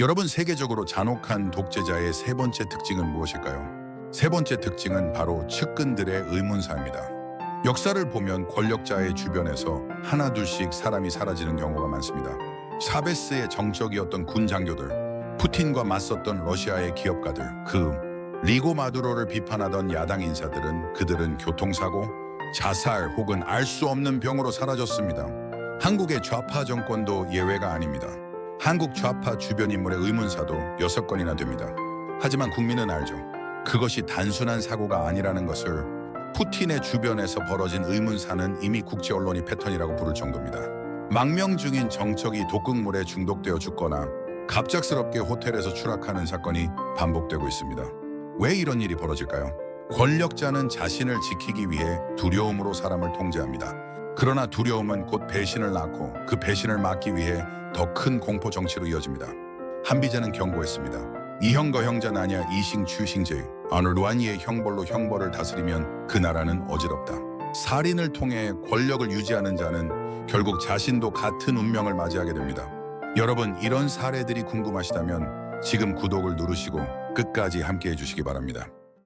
여러분 세계적으로 잔혹한 독재자의 세 번째 특징은 무엇일까요? 세 번째 특징은 바로 측근들의 의문사입니다. 역사를 보면 권력자의 주변에서 하나둘씩 사람이 사라지는 경우가 많습니다. 샤베스의 정적이었던 군 장교들, 푸틴과 맞섰던 러시아의 기업가들, 그 리고 마두로를 비판하던 야당 인사들은 그들은 교통사고, 자살 혹은 알 수 없는 병으로 사라졌습니다. 한국의 좌파 정권도 예외가 아닙니다. 한국 좌파 주변 인물의 의문사도 여섯 건이나 됩니다. 하지만 국민은 알죠. 그것이 단순한 사고가 아니라는 것을 푸틴의 주변에서 벌어진 의문사는 이미 국제 언론이 패턴이라고 부를 정도입니다. 망명 중인 정적이 독극물에 중독되어 죽거나 갑작스럽게 호텔에서 추락하는 사건이 반복되고 있습니다. 왜 이런 일이 벌어질까요? 권력자는 자신을 지키기 위해 두려움으로 사람을 통제합니다. 그러나 두려움은 곧 배신을 낳고 그 배신을 막기 위해 더 큰 공포 정치로 이어집니다. 한비자는 경고했습니다. 이형거 형자 나냐 이싱 추싱제 루안이의 형벌로 형벌을 다스리면 그 나라는 어지럽다. 살인을 통해 권력을 유지하는 자는 결국 자신도 같은 운명을 맞이하게 됩니다. 여러분 이런 사례들이 궁금하시다면 지금 구독을 누르시고 끝까지 함께 해 주시기 바랍니다.